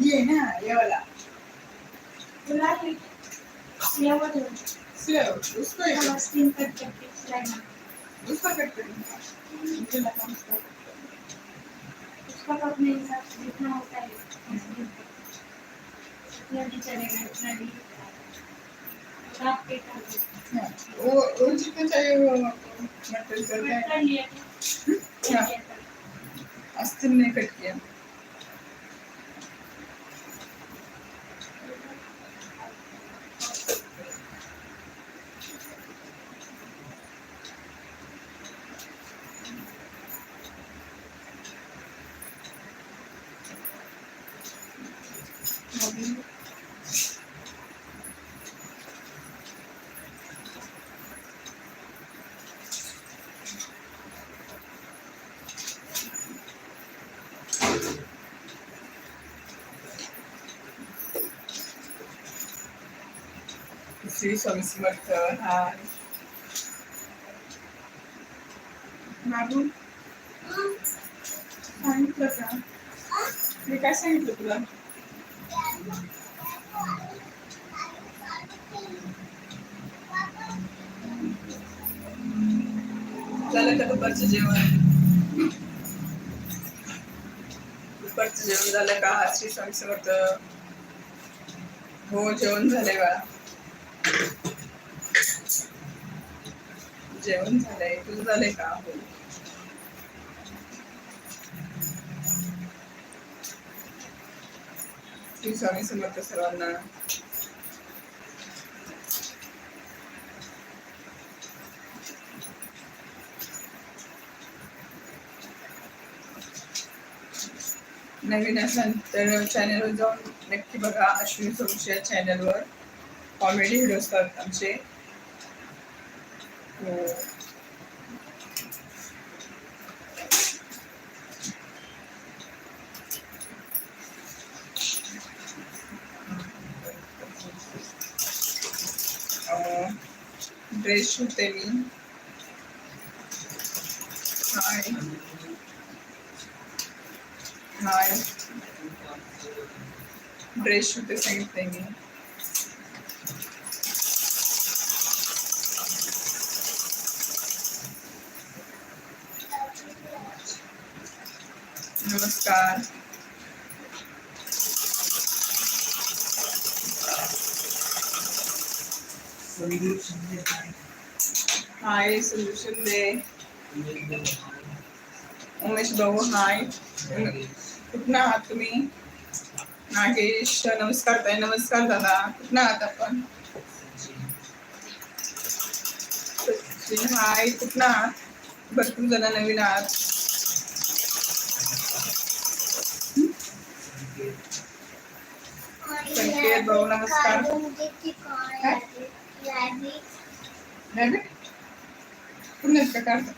ये ना ये वाला. सेव उसको उसका कट करेंगे मुझे लगा उसका उसका तो अपने हिसाब से जितना होता है भी चलेगा उतना भी. हाँ, वो वो चाहिए वो हाँ। अस्तिन ने श्री स्वामी समर्थ हाय बाबू सांगितलं का मी काय सांगितलं तुला झालं का दुपारचं जेवण दुपारचं जेवण झालं का श्री स्वामी समर्थ हो जेवण झालंय बाळा जेवण झालंय. तुझं झालंय का? हो श्री स्वामी समर्थ सर्वांना नवीन असाल तर चॅनलवर जाऊन नक्की बघा अश्विनी सोमशी या चॅनलवर कॉमेडी व्हिडिओ असतात आमचे. हो ड्रेस शिवते मी हाय हाय ड्रेस शिवते सांगितले मी नमस्कार. हाय संजू शिंदे उमेश भाऊ हाय कुठं आहात तुम्ही? नागेश नमस्कार ताई नमस्कार दादा. कुठं आहात आपण? हाय कुठं आहात? भरपूर जण नवीन आहात. संकेत भाऊ नमस्कार रॅबिट पुण्यात का काढतात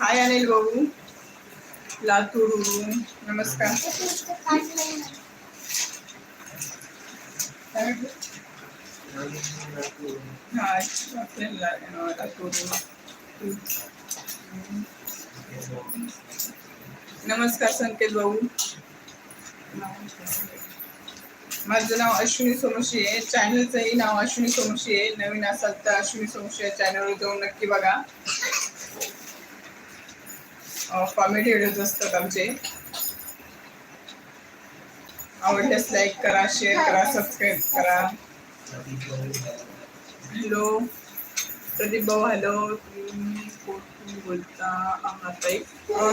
हाय अनिल भाऊ लातूरवरून नमस्कार काय म्हटलं? हा आपल्याला अं, लातूरवरून नमस्कार संकेत भाऊ माझं नाव अश्विनी सोमशी आहे. चॅनलचंही नाव अश्विनी सोमशी आहे. नवीन असाल तर अश्विनी सोमशी या चॅनलवर जाऊन नक्की बघा. कॉमेडी व्हिडिओज असतात आमचे. आवडल्यास लाईक करा शेअर करा सबस्क्राईब करा. हॅलो प्रदीप भाऊ हॅलो तुम्ही कुठून बोलता आहात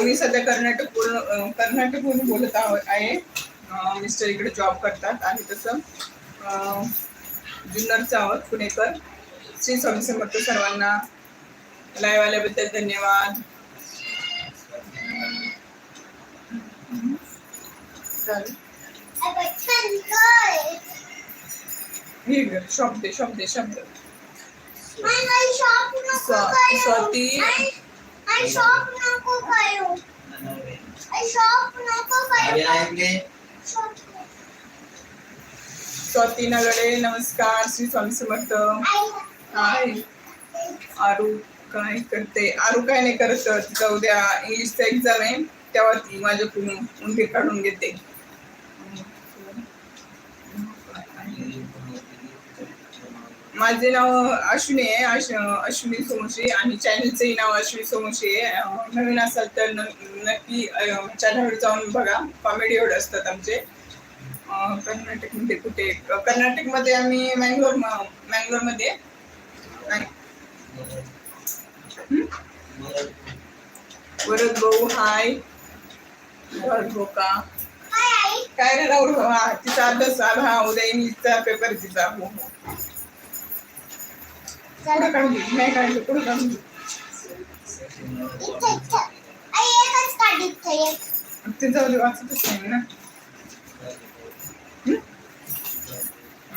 मी सध्या कर्नाटक कर्नाटकहून बोलत आहोत आहे. मिस्टर इकडे जॉब करतात. आणि तसं अं, जुन्नरचं आहोत पुणेकर. श्री स्वामी समर्थ सर्वांना लाईव्ह आल्याबद्दल धन्यवाद. चालेल हे शब्द दे शब्द दे शब्द स्वाती. स्वाती नगडे नमस्कार श्री स्वामी समर्थ. हाय आरू काय करते? आरू काय नाही करत. तिचा उद्या इंग्लिशचा एक्झाम आहे. तेव्हा ती माझ्याकडून उंदीर काढून घेते. माझे नाव अश्विनी आहे. अश अश्विनी सोमशी आणि चॅनलचंही नाव अश्विनी सोमशी आहे. नवीन असाल तर न- नक्की चॅनलवर जाऊन बघा. कॉमेडी एवढे असतात आमचे. कर्नाटकमध्ये कुठे? कर्नाटकमध्ये आम्ही मँगलोर मँगलोरमध्ये. वरद भाऊ हाय भाऊ का? काय रे राहुल? तिचा अभ्यास आला हा उद्या इंग्लिशचा पेपर तिचा. हो हो. पुढं काढून घे नाही काढलं पुढं काढून घे ते जाऊ दे वाचतच नाही ना. हं?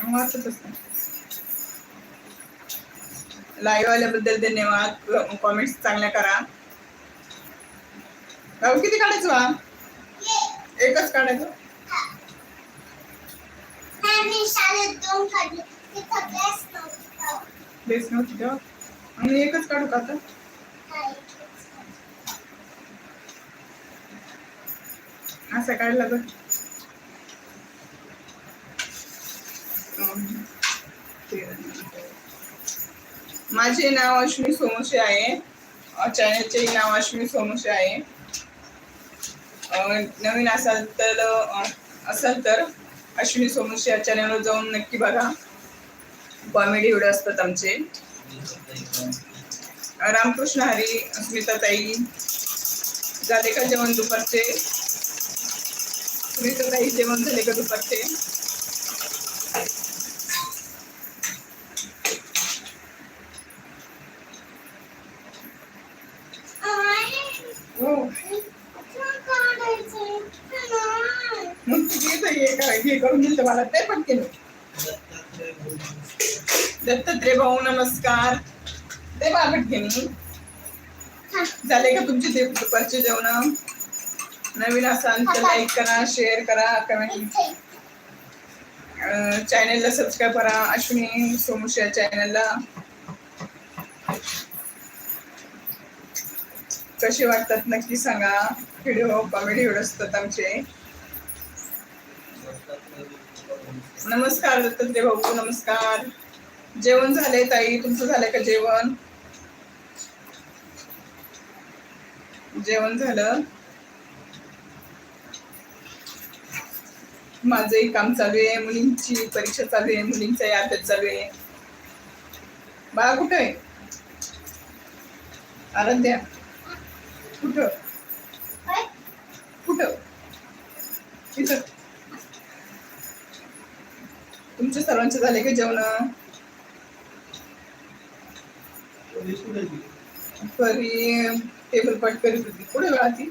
वाचतच नाही. लाईव्ह आल्याबद्दल धन्यवाद. कॉमेंट्स चांगल्या करा. राहुल किती काढायचं वा एकच काढायचं. बेस नव्हती तेव्हा. आणि एकच काढू का आता? असं काढला तर माझे नाव अश्विनी सोमोशे आहे. चॅनलचे नाव अश्विनी सोमोशे आहे. नवीन असाल तर असाल तर अश्विनी सोमोशे या चॅनलवर जाऊन नक्की बघा. कॉमेडी व्हिडिओ असतात आमचे. रामकृष्ण हरी अस्मिता ताई झाले का जेवण दुपारचे सुनीता ताई जेवण झाले का दुपारचे? हो. मग हे करून दिलं मला ते. दत्तात्रय भाऊ नमस्कार. ते बाबट घेणी झाले का तुमचे ते दुपारचे जेवण? नवीन असाल तर लाईक करा शेअर करा कमेंट चॅनेलला सबस्क्राईब करा अश्विनी सोमुश चॅनेलला कसे वाटतात नक्की सांगा. व्हिडिओ कॉमेडी व्हिडिओ असतात आमचे. नमस्कार दत्तात्रय भाऊ नमस्कार. जेवण झालंय ताई तुमचं झालंय का जेवण? जेवण झालं. माझंही काम चालू आहे मुलींची परीक्षा चालू आहे मुलींचाही अभ्यास चालू आहे. बाळा कुठं आहे? आराध्या कुठं? कुठं? इथं. तुमच्या सर्वांचे झाले का जेवण? परी टेबल पाठ करीत होती पुढे वेळा ती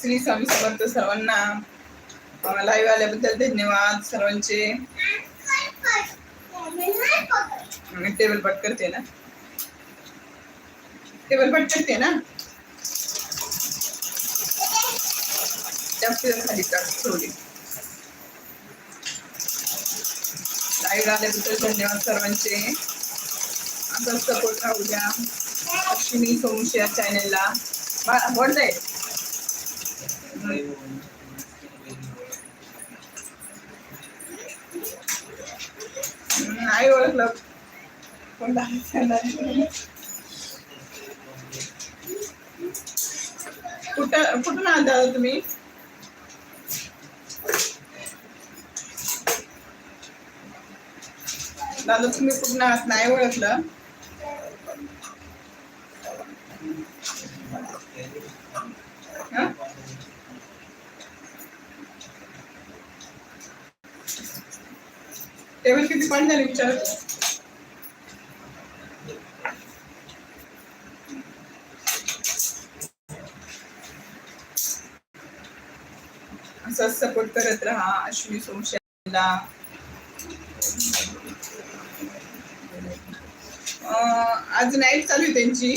श्री स्वामी समर्थ सर्वांना लाईव्ह आल्याबद्दल धन्यवाद सर्वांचे मी टेबल पाठ करते ना टेबल पण चटते ना जास्त खाली काढ थोडी लाईव्ह आल्याबद्दल धन्यवाद सर्वांचे. असं सपोर्ट राहू द्या. अश्विनी सोमशी या चॅनेलला बोल नाही ओळखलं. कोण कुठं कुठून आणता दादा तुम्ही? दादा तुम्ही कुठून आहात? नाही ओळखलं. टेबल किती पाणी झाले विचारत असंच सपोर्ट करत राहा अश्विनी सोमशाला. आज नाईट चालू आहे त्यांची.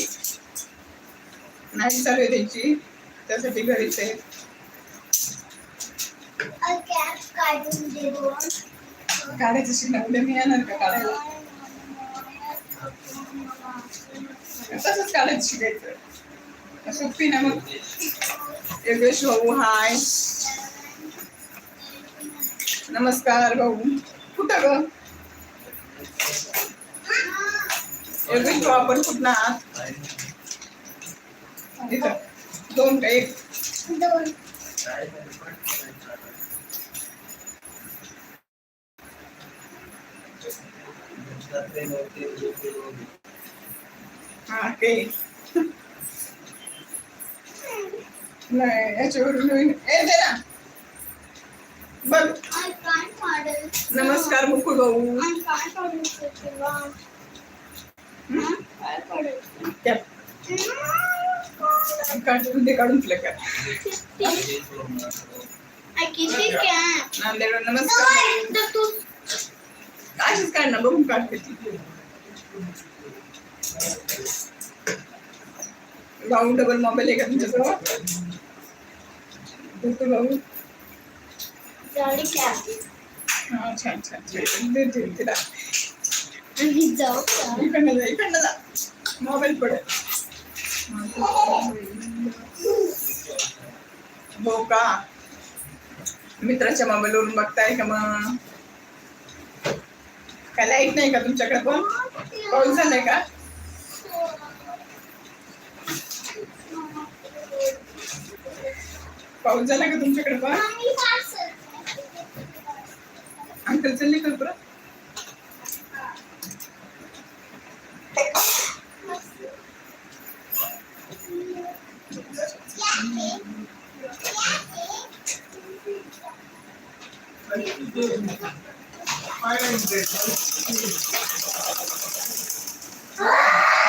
नाईट चालू आहे त्यांची. त्यासाठी घरीच आहे काढायचं उद्या मी येणार का काढायला? तसंच काढायचं शिकायचं. सोपी ना मग. योगेश भाऊ हाय. नमस्कार भाऊ. कुठं ग? योगेश आपण कुठं इथं. दोन का एक? दोन हा ते. नाही याच्यावरून नवीन ए दे ना. बघ नमस्कार मुकुल भाऊ. काय काढून ते काढून तुला काय नांदेड नमस्कार. अशीच काढ ना बघून काढते भाऊ डबल मोबाईल आहे का तुमच्याजवळ? भाऊ. जाडी कॅप हा छान छान छान दे दे. तिला आणि जाऊ का? इकडनं जा इकडनं जा. मोबाईल पडेल हो का? मित्राच्या मोबाईलवरून बघताय का मग? काय लाइट नाही का तुमच्याकडे पण? पाऊस झालाय का? पाऊस झाला का तुमच्याकडे पण? आणि parcel. अंकल चालले का बरं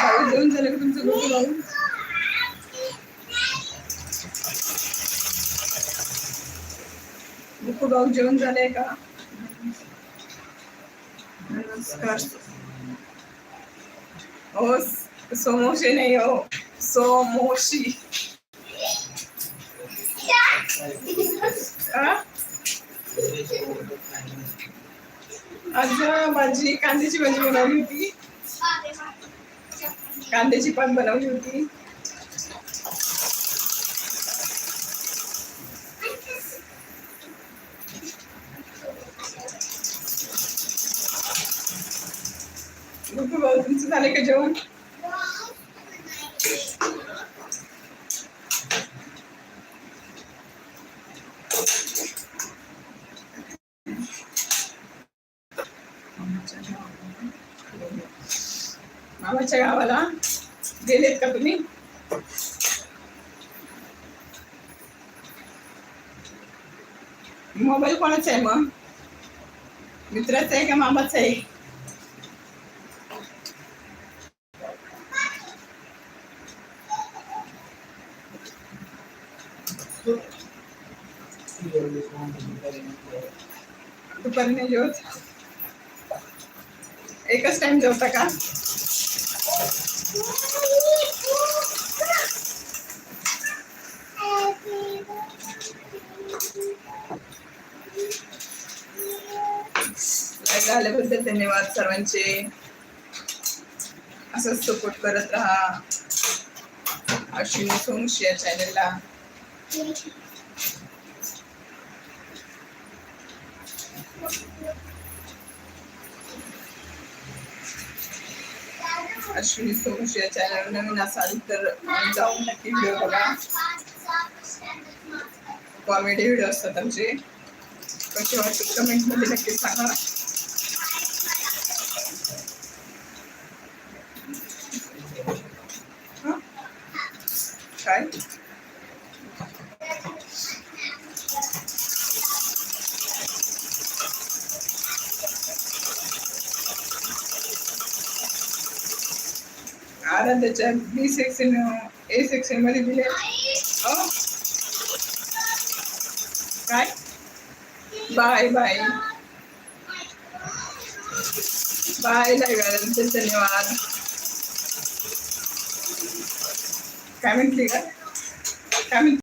भाऊ जेवण झालं का तुमचं? गोपी भाऊ गोपू भाऊ जेवण झालंय का? नमस्कार हो सोमोशी नाही हो सोमोशी? आज भाजी कांद्याची भाजी बनवली होती. कांद्याची पण बनवली होती गोपू भाऊ तुमचं झालं का जेवण मामाच्या गावाला गेलेत का तुम्ही मोबाईल कोणाचा आहे मग? मित्राचा आहे का मामाचा आहे? दुपारी नाही जेवत. एकच टाइम जेवता का लाईक आल्याबद्दल धन्यवाद सर्वांचे. असंच सपोर्ट करत राहा. अश्विनी सोमशी या चॅनलला अश्विनी सोमशी या चॅनल नवीन असाल तर जाऊन नक्की व्हिडिओ बघा. कॉमेडी व्हिडिओ असतात आमचे. कसे वाटतात कमेंटमध्ये नक्की सांगा. हं? काय? आराध्याच्या बी सेक्शन ए सेक्शनमध्ये दिले. Bye bye. बाय लागल्यानंतर धन्यवाद. काय म्हटली का काय म्हणते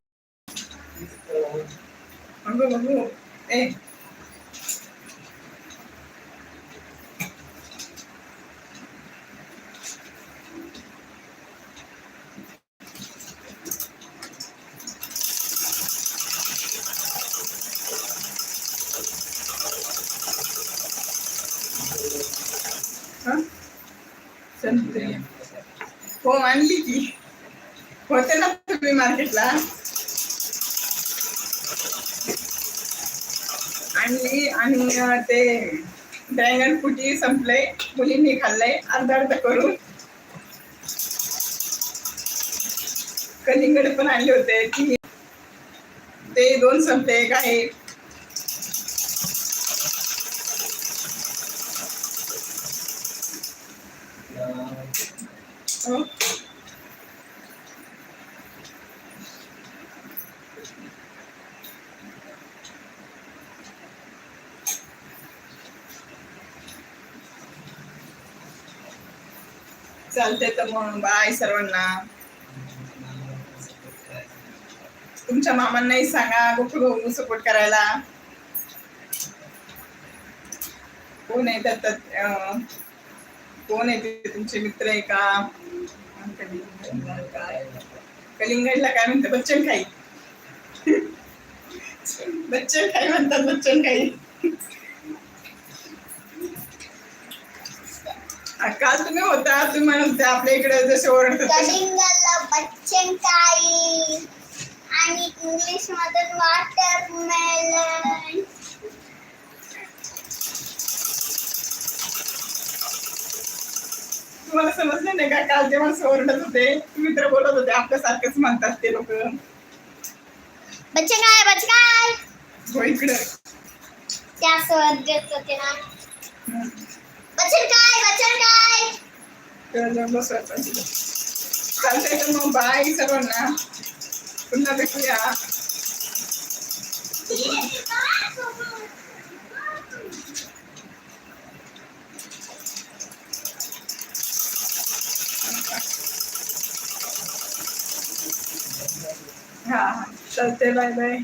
ए हो आणली की होते ना तुम्ही मार्केटला? आणली आणि ते ड्रॅगन फ्रुटी संपलंय मुलींनी खाल्लंय. अर्धा अर्धा करून. कलिंगड पण आणले होते. ती ते दोन संपले. एक आहे हो. चालते तर मग. बाय सर्वांना. तुमच्या मामांनाही सांगा गोकुळ भाऊ सपोर्ट करायला. कोण आहे त्यात? कोण आहे ते तुमचे मित्र आहे का? कलिंगडला काय म्हणतात? बच्चन खाई. बच्चन खाई म्हणतात बच्चन खाई. काल तुम्ही होता तुम्ही म्हणत आपल्या इकडे जसे ओरडत बच्चन काही आणि इंग्लिश मधून वॉटरमेलन तुम्हाला समजलं नाही का? काल जेव्हा ओरडत होते तुम्ही तर बोलत होते आपल्यासारखंच म्हणतात ते लोक. बच्चन काय बच्चन काय हो इकडं. त्या सोबत देत होते ना. बच्चन काय बच्चन काय? तेव्हा जाऊन बसवायचं तिथं. चालतंय तर मग बाय सर्वांना. पुन्हा भेटूया. हा हा चालतंय बाय बाय